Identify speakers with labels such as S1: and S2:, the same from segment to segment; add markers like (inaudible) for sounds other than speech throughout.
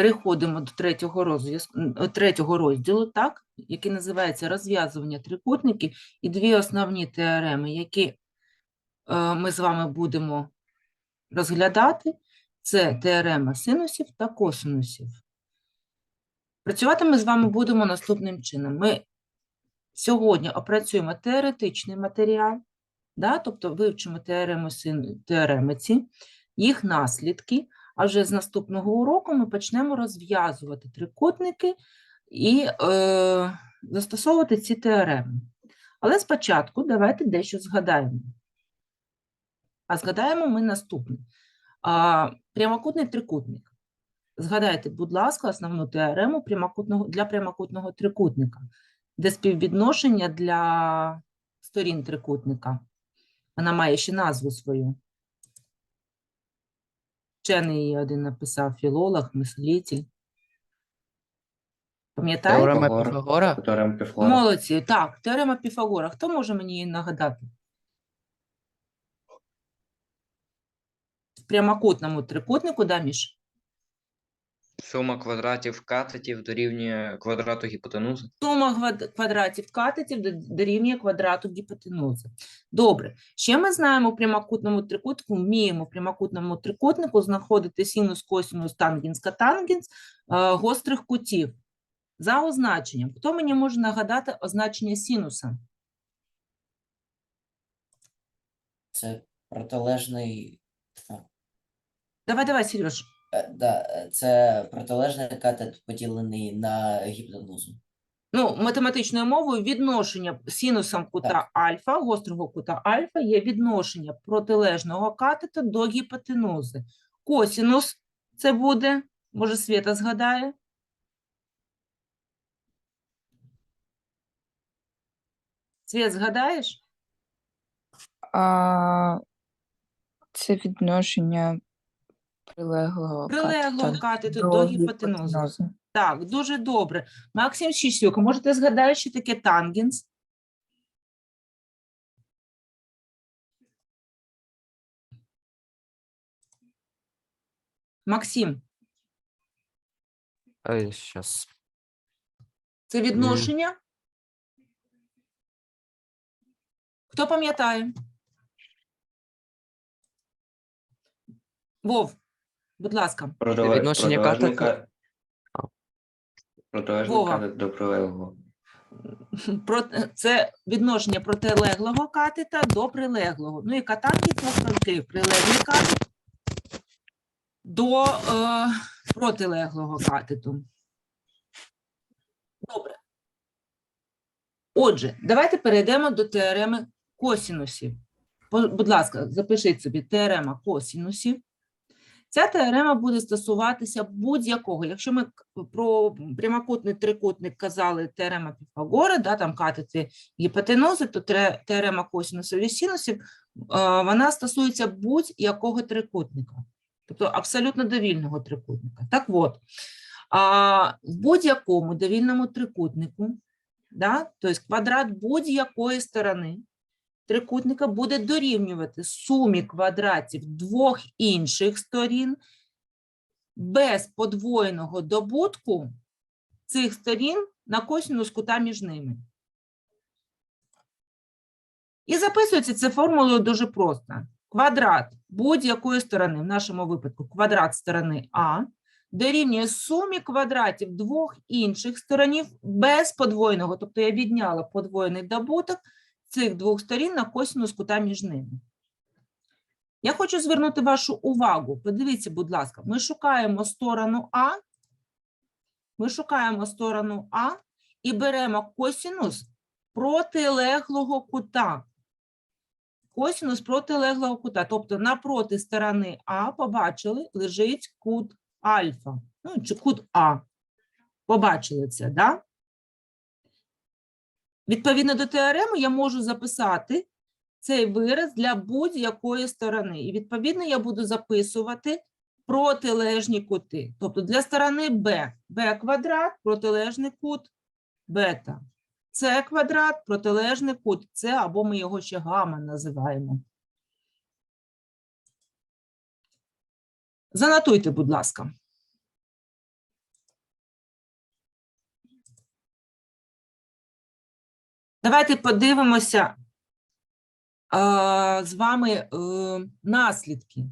S1: переходимо до третього розділу, третього розділу, так, який називається розв'язування трикутників, і дві основні теореми, які е, ми з вами будемо розглядати, це теорема синусів та косинусів. Працювати ми з вами будемо наступним чином. Ми сьогодні опрацюємо теоретичний матеріал, да, тобто вивчимо теореми, син, теореми ці, їх наслідки, а вже з наступного уроку ми почнемо розв'язувати трикутники і е, застосовувати ці теореми. Але спочатку давайте дещо згадаємо. А згадаємо ми наступне. А, прямокутний трикутник. Згадайте, будь ласка, основну теорему прямокутного, для прямокутного трикутника, де співвідношення для сторін трикутника. Вона має ще назву свою. Вчений її один написав філолог, мислитель. Пам'ятаєте?
S2: Теорема
S3: Піфагора.
S2: Піфагора?
S3: Теорема Піфагора.
S1: Молодці. Так, теорема Піфагора. Хто може мені її нагадати? В прямокутному трикутнику, да, Міш?
S4: Сума квадратів катетів дорівнює квадрату гіпотенузи.
S1: Сума квадратів катетів до- дорівнює квадрату гіпотенузи. Добре. Ще ми знаємо в прямокутному трикутнику, вміємо в прямокутному трикутнику знаходити синус, косинус, тангенс, котангенс е, гострих кутів. За означенням. Хто мені може нагадати означення синуса?
S5: Це протилежний.
S1: Давай, давай, Сереж.
S5: Е, Да, е, це протилежний катет поділений на гіпотенузу.
S1: Ну, математичною мовою відношення синусом кута
S5: Так.
S1: альфа, гострого кута альфа, є відношення протилежного катета до гіпотенузи. Косінус це буде, може, Свята згадає? Свят, згадаєш?
S6: А, це відношення прилеглого
S1: Прилеглого катету
S6: до
S1: до гіпотенузи.
S6: гіпотенузи.
S1: Так, дуже добре. Максим Щісюк, а може ти згадаєш, що таке тангенс? Максим,
S2: Ой, щас.
S1: це відношення? Хто пам'ятає? Вов, будь ласка.
S3: Протиле-
S2: Відношення
S3: протилежний
S2: катета-
S3: ка-
S1: Вова.
S3: до прилеглого.
S1: Про- Це відношення протилеглого катета до прилеглого. Ну і катангенс навпаки, прилеглий катет до е, протилеглого катету. Добре. Отже, давайте перейдемо до теореми косінусів. По- Будь ласка, запишіть собі теорема косінусів. Ця теорема буде стосуватися будь-якого. Якщо ми про прямокутний трикутник казали теорема Піфагора, да, там катети гіпотенузи, то теорема косінусів і синусів, вона стосується будь-якого трикутника, тобто абсолютно довільного трикутника. Так от, в будь-якому довільному трикутнику, да, тобто квадрат будь-якої сторони трикутника буде дорівнювати сумі квадратів двох інших сторін без подвоєного добутку цих сторін на косинус кута між ними. І записується це формулою дуже просто. Квадрат будь-якої сторони, в нашому випадку квадрат сторони А, дорівнює сумі квадратів двох інших сторонів без подвоєного. Тобто я відняла подвоєний добуток цих двох сторін на косинус кута між ними. Я хочу звернути вашу увагу. Подивіться, будь ласка, ми шукаємо сторону А, ми шукаємо сторону А і беремо косинус протилеглого кута. Косинус протилеглого кута. Тобто напроти сторони А, побачили, лежить кут альфа. Ну, чи кут А. Побачили це? Да? Відповідно до теореми, я можу записати цей вираз для будь-якої сторони. І відповідно я буду записувати протилежні кути. Тобто для сторони Б Б квадрат, протилежний кут бета. С квадрат, протилежний кут С, або ми його ще гамма називаємо. Занотуйте, будь ласка. Давайте подивимося а, з вами е, наслідки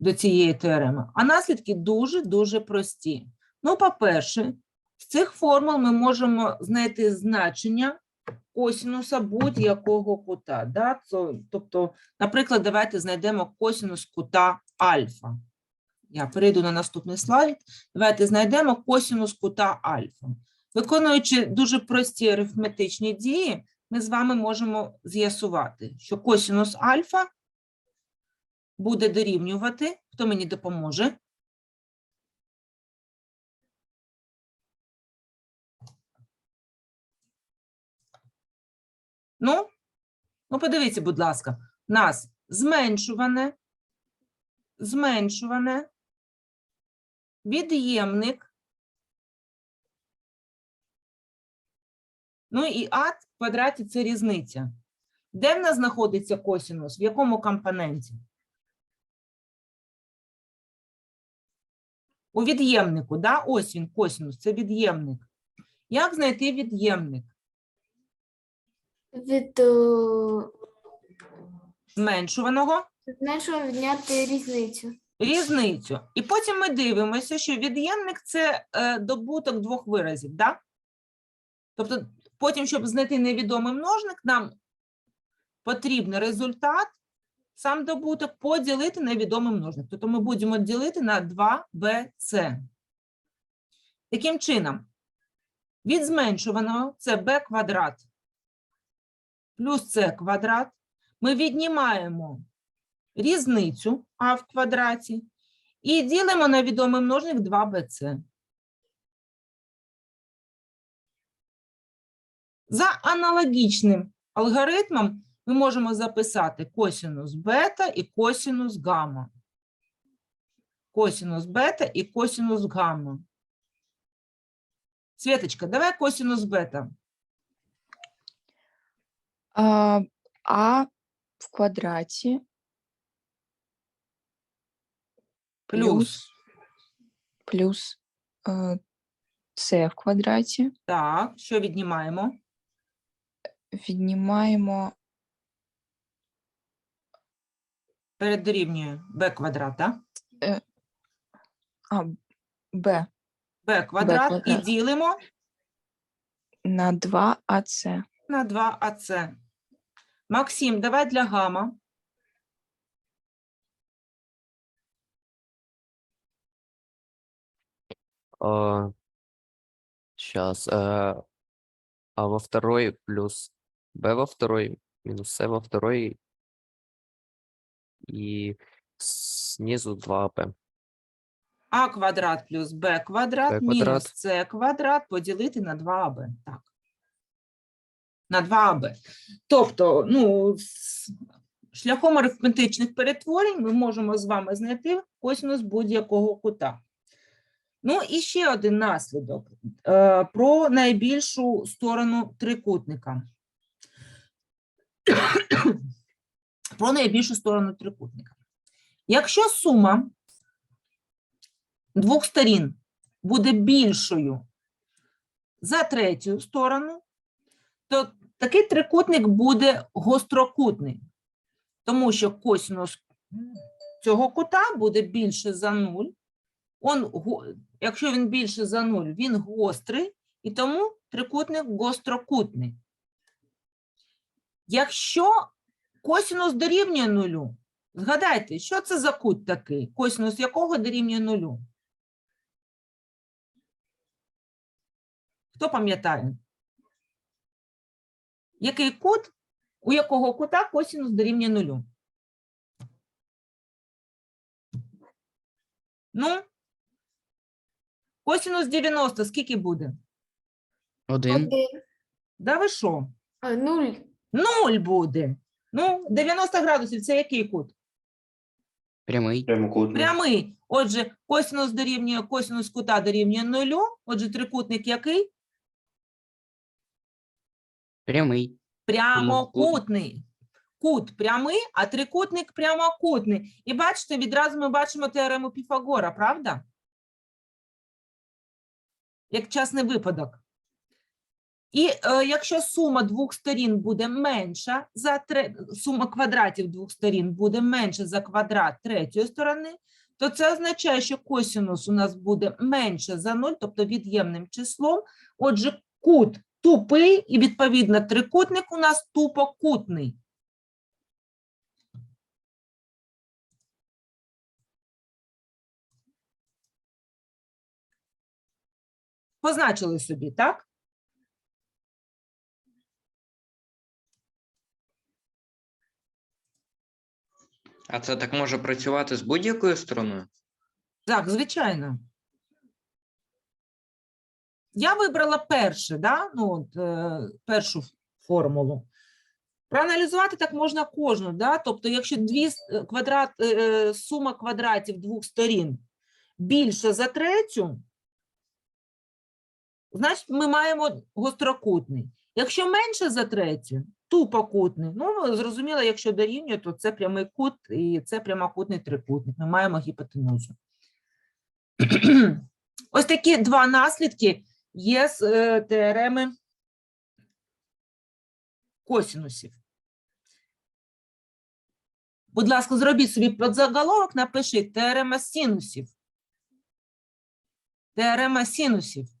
S1: до цієї теореми. А наслідки дуже-дуже прості. Ну, по-перше, з цих формул ми можемо знайти значення косінуса будь-якого кута. Да? Тобто, наприклад, давайте знайдемо косінус кута альфа. Я перейду на наступний слайд. Давайте знайдемо косінус кута альфа. Виконуючи дуже прості арифметичні дії, ми з вами можемо з'ясувати, що косінус альфа буде дорівнювати. Хто мені допоможе? Ну, ну подивіться, будь ласка, у нас зменшуване, зменшуване, від'ємник, Ну і а в квадраті це різниця. Де в нас знаходиться косінус? В якому компоненті? У від'ємнику, да? Ось він, косінус, це від'ємник. Як знайти від'ємник?
S2: Від е,
S1: Зменшуваного
S2: зменшого відняти різницю.
S1: різницю. І потім ми дивимося, що від'ємник це е, добуток двох виразів, да? Тобто, потім, щоб знайти невідомий множник, нам потрібен результат, сам добуток, поділити на відомий множник. Тобто ми будемо ділити на 2bc. Таким чином, від зменшуваного це b квадрат плюс c квадрат. Ми віднімаємо різницю а в квадраті і ділимо на відомий множник 2bc. За аналогічним алгоритмом ми можемо записати косінус бета і косінус гамма. Косінус бета і косінус гамма. Светочка, давай косінус бета.
S6: А, а в квадраті
S1: Плюс.
S6: плюс С в квадраті.
S1: Так, що віднімаємо?
S6: Віднімаємо
S1: Перед дорівнює b квадрат, так?
S6: а, Б
S1: b квадрат і
S6: квадрат.
S1: ділимо
S6: на 2 АЦ.
S1: на 2ac. Максим, давай для гамма.
S3: А, сейчас. а во второй плюс b во второй минус c во второй и снизу 2b.
S1: А квадрат плюс Б квадрат
S3: Б
S1: мінус
S3: квадрат.
S1: С квадрат поділити на 2АБ. Так. На 2АБ. Тобто, ну, з- шляхом арифметичних перетворень ми можемо з вами знайти косинус будь-якого кута. Ну і ще один наслідок е, про найбільшу сторону трикутника. (coughs) про найбільшу сторону трикутника. Якщо сума двох сторін буде більшою за третю сторону, то такий трикутник буде гострокутний, тому що косинус цього кута буде більше за 0. Он, якщо він більше за 0, він гострий, і тому трикутник гострокутний. Якщо косинус дорівнює нулю, згадайте, що це за кут такий, косинус якого дорівнює нулю? Хто пам'ятає? Який кут, у якого кута косинус дорівнює нулю? Ну, косинус 90 скільки буде?
S4: Один.
S2: Один.
S1: Да ви що?
S2: А, нуль.
S1: Нуль буде. Ну, 90 градусів це який кут?
S4: Прямий.
S7: Прямокутний.
S1: Прямий. Отже, косинус дорівнює косинус кута дорівнює нулю. Отже, трикутник який?
S4: Прямий.
S1: Прямокутний. Кут прямий, а трикутник прямокутний. І бачите, відразу ми бачимо теорему Піфагора, правда? Як частний випадок. І е, якщо сума двох сторін буде менша за тре... сума квадратів двох сторін буде менша за квадрат третьої сторони, то це означає, що косінус у нас буде менше за 0, тобто від'ємним числом. Отже, кут тупий і, відповідно, трикутник у нас тупокутний. Позначили собі, так?
S7: А це так може працювати з будь-якою стороною?
S1: Так, звичайно. Я вибрала перше, да? ну, от, е, першу формулу. Проаналізувати так можна кожну, да? тобто, якщо дві е, квадрат, е, е, сума квадратів двох сторін більша за третю, значить ми маємо гострокутний. Якщо менше за третю, тупокутний. Ну, зрозуміло, якщо дорівнює, то це прямий кут і це прямокутний трикутник. Ми маємо гіпотенузу. (clears throat) Ось такі два наслідки є з е, теореми косінусів. Будь ласка, зробіть собі подзаголовок, напишіть теорема синусів. Теорема синусів.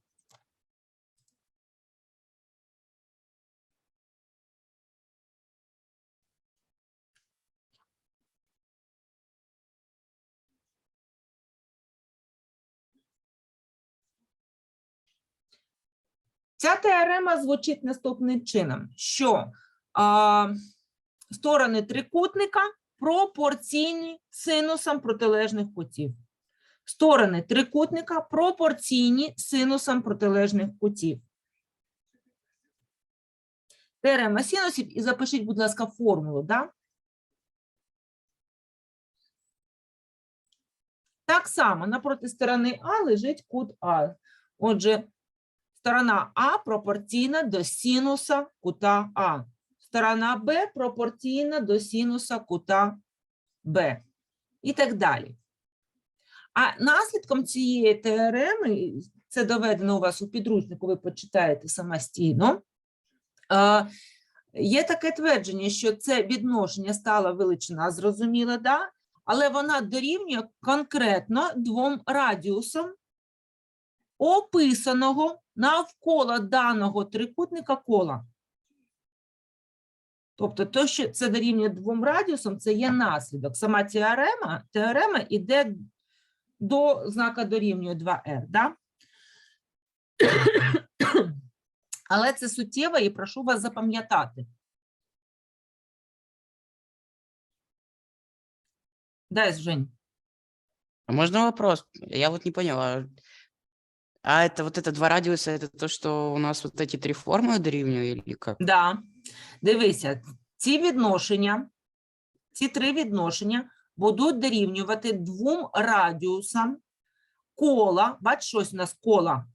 S1: Ця теорема звучить наступним чином, що а, сторони трикутника пропорційні синусам протилежних кутів. Сторони трикутника пропорційні синусам протилежних кутів. Теорема синусів і запишіть, будь ласка, формулу, да? Так само напроти сторони А лежить кут А. Отже, Сторона А пропорційна до синуса кута А. Сторона Б пропорційна до синуса кута Б. І так далі. А наслідком цієї теореми, це доведено у вас у підручнику, ви почитаєте самостійно, е, є таке твердження, що це відношення стала величина, зрозуміла, да? але вона дорівнює конкретно двом радіусам описаного навколо даного трикутника кола. Тобто, то, що це дорівнює двом радіусам, це є наслідок. Сама теорема, теорема йде до знака дорівнює 2r. Да? (coughs) Але це суттєво і прошу вас запам'ятати. Дай, Жень.
S4: А можно вопрос? Я вот не поняла. А это вот это два радиуса, это то, что у нас вот эти три формы дорівнює или как?
S1: Да. Дивися, ці відношення, ці три відношення будуть дорівнювати двом радіусам кола. Бач, щось у нас кола,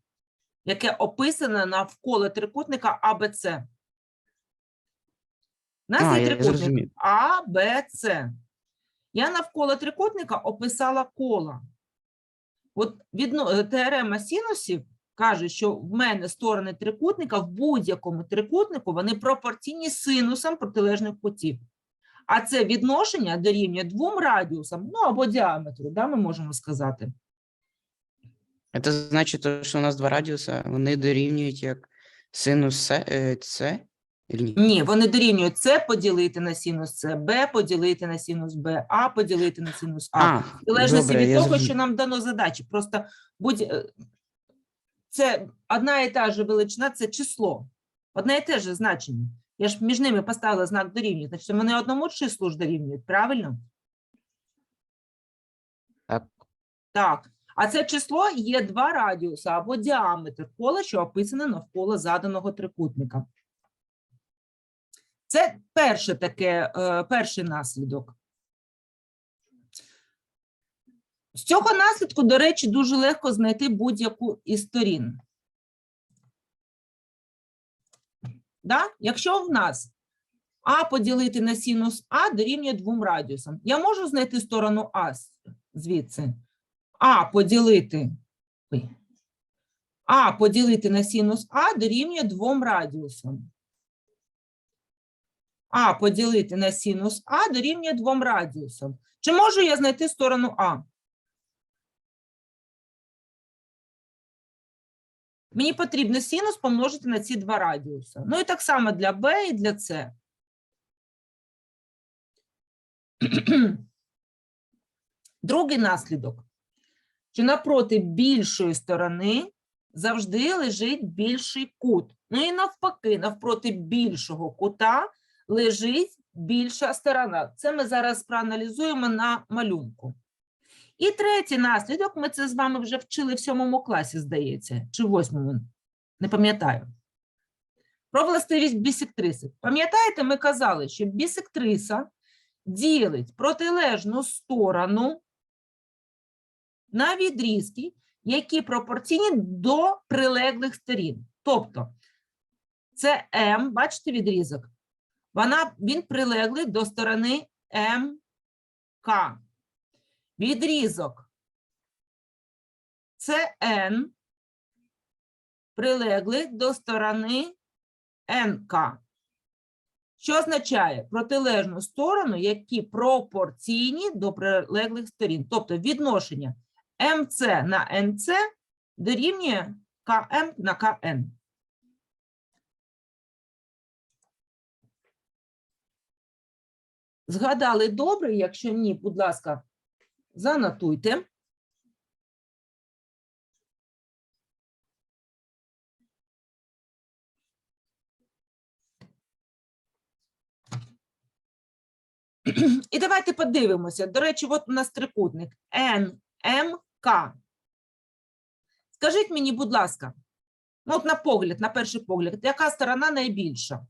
S1: яке описане навколо трикутника АБЦ. У нас
S4: А,
S1: є
S4: я
S1: трикутник
S4: зрозумів.
S1: А, Б, С. Я навколо трикутника описала кола. От відно, е, теорема синусів каже, що в мене сторони трикутника в будь-якому трикутнику вони пропорційні синусам протилежних кутів. А це відношення дорівнює двом радіусам, ну або діаметру, да, ми можемо сказати.
S4: Это значит, то, що у нас два радіуса, вони дорівнюють як синус С, е, ні?
S1: Ні, вони дорівнюють С поділити на синус С, Б поділити на синус Б, А поділити на синус А.
S4: А,
S1: В залежності
S4: добре,
S1: від
S4: я
S1: того,
S4: зрозумів.
S1: що нам дано задачі. Просто будь е, це одна і та ж величина, це число. Одне і те ж значення. Я ж між ними поставила знак дорівнює. Значить, вони одному числу ж дорівнюють, правильно?
S3: Так.
S1: Так. А це число є два радіуса або діаметр кола, що описане навколо заданого трикутника. Це перше таке, е, перший наслідок. З цього наслідку, до речі, дуже легко знайти будь-яку із сторін. Да? Якщо в нас А поділити на синус А дорівнює двом радіусам, я можу знайти сторону А звідси. А поділити. А поділити на синус А дорівнює двом радіусам. А поділити на синус А дорівнює двом радіусам. Чи можу я знайти сторону А? Мені потрібно синус помножити на ці два радіуса. Ну і так само для Б і для С. (clears throat) Другий наслідок, що напроти більшої сторони завжди лежить більший кут. Ну і навпаки, навпроти більшого кута лежить більша сторона. Це ми зараз проаналізуємо на малюнку. І третій наслідок, ми це з вами вже вчили в сьомому класі, здається, чи в восьмому, не пам'ятаю. Про властивість бісектриси. Пам'ятаєте, ми казали, що бісектриса ділить протилежну сторону на відрізки, які пропорційні до прилеглих сторін. Тобто, це М, бачите відрізок? Вона, він прилеглий до сторони МК. Відрізок це N, прилеглий до сторони НК. Що означає протилежну сторону, які пропорційні до прилеглих сторін. Тобто відношення МЦ на НЦ дорівнює КМ на КН. Згадали добре, якщо ні, будь ласка, занотуйте. І давайте подивимося. До речі, от у нас трикутник НМК. Скажіть мені, будь ласка, ну от на погляд, на перший погляд, яка сторона найбільша?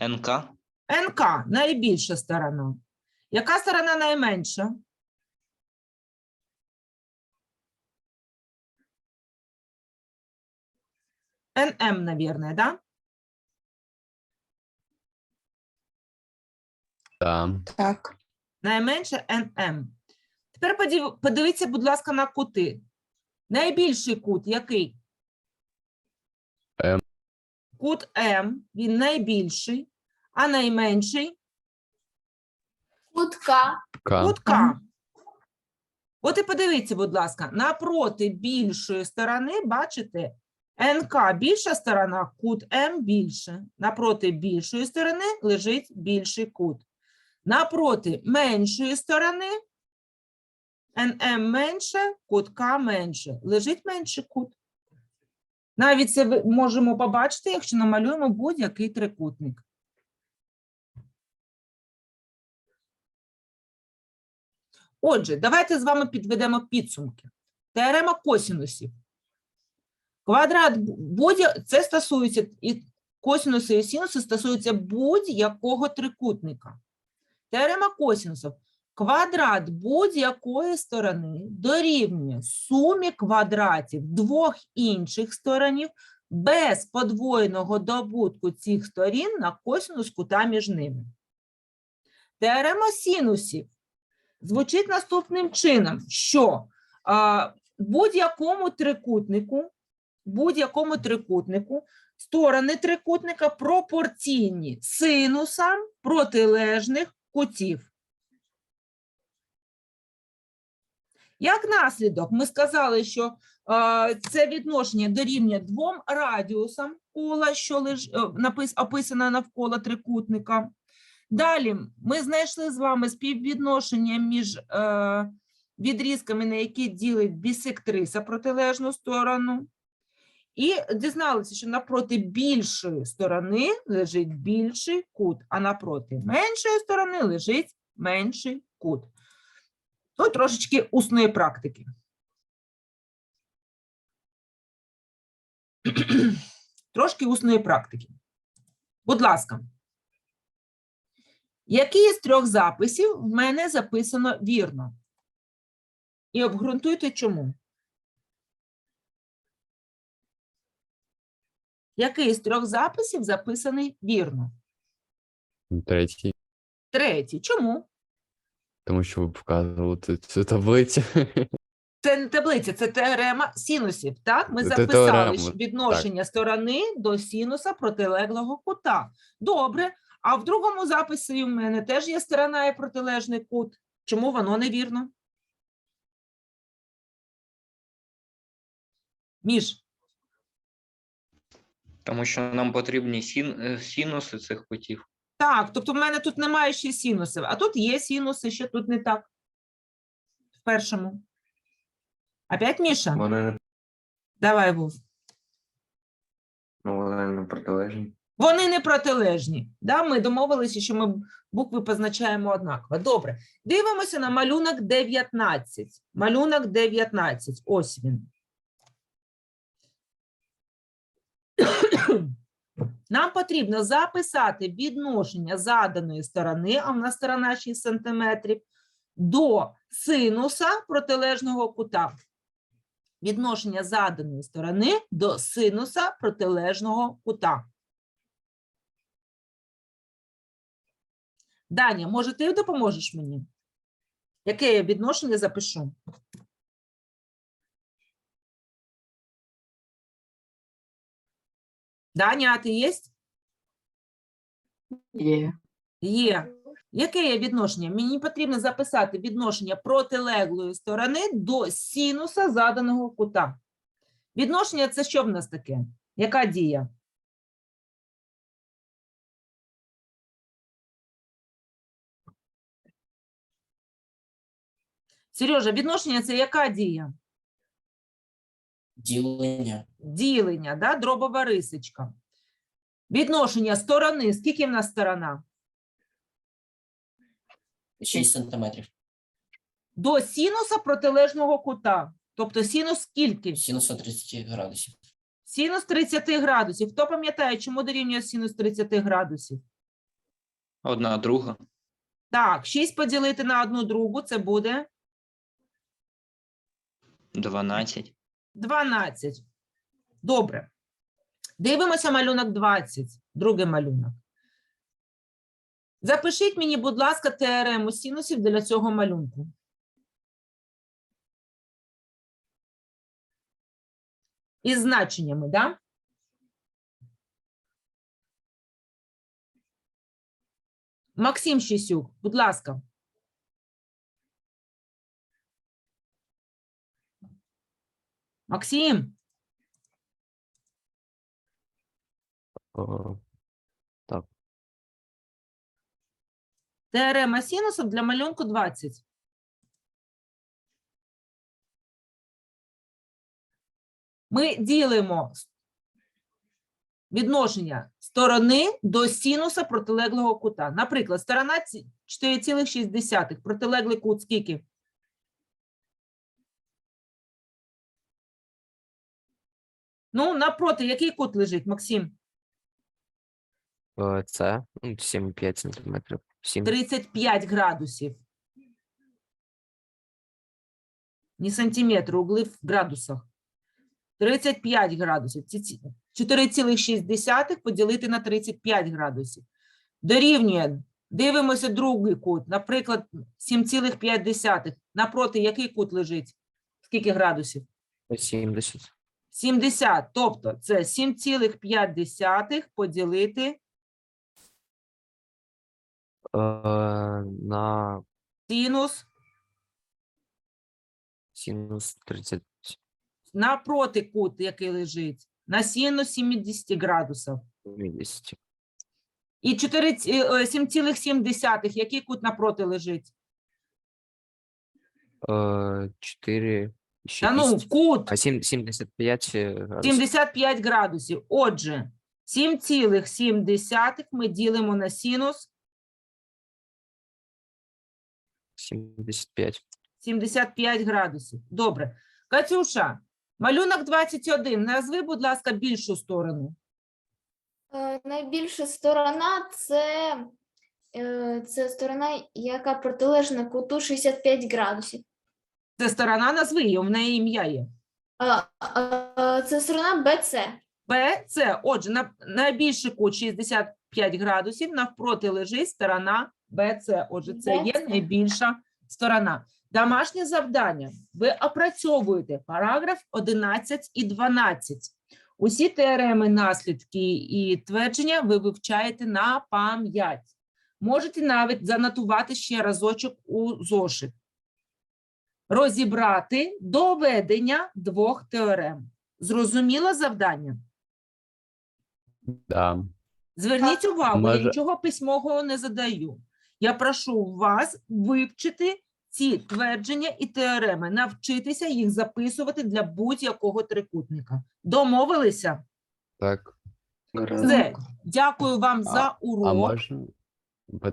S7: НК.
S1: НК найбільша сторона. Яка сторона найменша? НМ, наверное, да?
S3: Да.
S6: Так.
S1: Найменше НМ. Тепер подів- подивіться, будь ласка, на кути. Найбільший кут який?
S3: М.
S1: Кут М, він найбільший, а найменший
S2: Кутка.
S3: К.
S1: Кут К. От і подивіться, будь ласка, напроти більшої сторони, бачите, НК більша сторона, кут М більше. Напроти більшої сторони лежить більший кут. Напроти меншої сторони, НМ менше, кут К менше. Лежить менший кут. Навіть це ви можемо побачити, якщо намалюємо будь-який трикутник. Отже, давайте з вами підведемо підсумки. Теорема косінусів. Квадрат будь це стосується і косінуси і синуси стосуються будь-якого трикутника. Теорема косінусів. Квадрат будь-якої сторони дорівнює сумі квадратів двох інших сторонів без подвоєного добутку цих сторін на косінус кута між ними. Теорема синусів звучить наступним чином, що будь-якому трикутнику, будь-якому трикутнику сторони трикутника пропорційні синусам протилежних кутів. Як наслідок, ми сказали, що це відношення дорівнює двом радіусам кола, що е, описано навколо трикутника. Далі ми знайшли з вами співвідношення між е, відрізками, на які ділить бісектриса протилежну сторону. І дізналися, що напроти більшої сторони лежить більший кут, а напроти меншої сторони лежить менший кут. Ну, трошечки усної практики. (clears throat) Трошки усної практики. Будь ласка. Який з трьох записів в мене записано вірно? І обґрунтуйте чому. Який з трьох записів записаний вірно?
S3: Третій.
S1: Третій. Чому?
S3: Тому що ви показували цю, цю таблицю. (laughs)
S1: Це не таблиця, це теорема синусів. Так, ми
S3: Це
S1: записали
S3: теорема,
S1: що
S3: так.
S1: відношення сторони до синуса протилеглого кута. Добре. А в другому записі в мене теж є сторона і протилежний кут. Чому воно невірно? Між.
S7: Тому що нам потрібні син... е, синуси цих кутів.
S1: Так, тобто в мене тут немає ще синусів, а тут є синуси, що тут не так. В першому. Опять Міша?
S8: Вони
S1: Давай, Вов.
S8: ну, вони не протилежні.
S1: Вони не протилежні. Да? Ми домовилися, що ми букви позначаємо однаково. Добре. Дивимося на малюнок 19. Малюнок 19. Ось він. Нам потрібно записати відношення заданої сторони, а в нас сторона 6 см, до синуса протилежного кута. Відношення заданої сторони до синуса протилежного кута. Даня, може, ти допоможеш мені? Яке я відношення запишу? Даня, а ти є?
S9: Є.
S1: Є. Яке є відношення? Мені потрібно записати відношення протилеглої сторони до синуса заданого кута. Відношення це що в нас таке? Яка дія? Сережа, відношення це яка дія?
S5: Ділення.
S1: Ділення, да? дробова рисочка. Відношення сторони. Скільки в нас сторона?
S5: 6 сантиметрів.
S1: До синуса протилежного кута. Тобто синус скільки?
S5: Синус 130 градусів.
S1: Синус 30 градусів. Хто пам'ятає, чому дорівнює синус 30 градусів?
S7: Одна друга.
S1: Так, 6 поділити на одну другу, це буде
S7: 12.
S1: 12. Добре. Дивимося малюнок 20, другий малюнок. Запишіть мені, будь ласка, теорему синусів для цього малюнку. Із значеннями, да? Максим Щесюк, будь ласка. Максим,
S3: О,
S1: теорема синусів для малюнку 20. Ми ділимо відношення сторони до синуса протилеглого кута. Наприклад, сторона ці- 4,6, протилеглий кут скільки? Ну, напроти, який кут лежить, Максим?
S3: е, Це ну, 7,5 сантиметрів. 7.
S1: 35 градусів. Не сантиметри, угли в градусах. 35 градусів. Ці- ці 4,6 поділити на 35 градусів. Дорівнює. Дивимося другий кут. Наприклад, 7,5. Напроти який кут лежить? Скільки градусів?
S3: 70.
S1: 70. Тобто це 7,5 поділити
S3: Е, на
S1: синус
S3: синус 30.
S1: напроти кут, який лежить, на синус 70 градусів.
S3: 70.
S1: І 4, ці- е, 7,7, який кут напроти лежить?
S3: Е, 4,
S1: Та ну,
S3: 6.
S1: кут
S3: А 7, 75 градусів.
S1: 75 градусів. Отже, 7,7 ми ділимо на синус
S3: 75.
S1: 75 градусів. Добре. Катюша, малюнок 21. Назви, будь ласка, більшу сторону.
S2: Е, Найбільша сторона це, е, це сторона, яка протилежна куту 65 градусів.
S1: Це сторона, назви її, в неї ім'я є.
S2: А, а, Це сторона BC.
S1: Б, С. Отже, на, найбільший кут 65 градусів, навпроти лежить сторона БЦ. Отже, це є найбільша сторона. Домашнє завдання. Ви опрацьовуєте параграф 11 і 12. Усі теореми, наслідки і твердження ви вивчаєте на пам'ять. Можете навіть занотувати ще разочок у зошит. Розібрати доведення двох теорем. Зрозуміло завдання?
S3: Да.
S1: Зверніть увагу, я
S3: Може-
S1: нічого письмового не задаю. Я прошу вас вивчити ці твердження і теореми, навчитися їх записувати для будь-якого трикутника. Домовилися?
S3: Так.
S1: Все. Дякую вам
S3: А-
S1: за
S3: А
S1: урок.
S3: можна питання?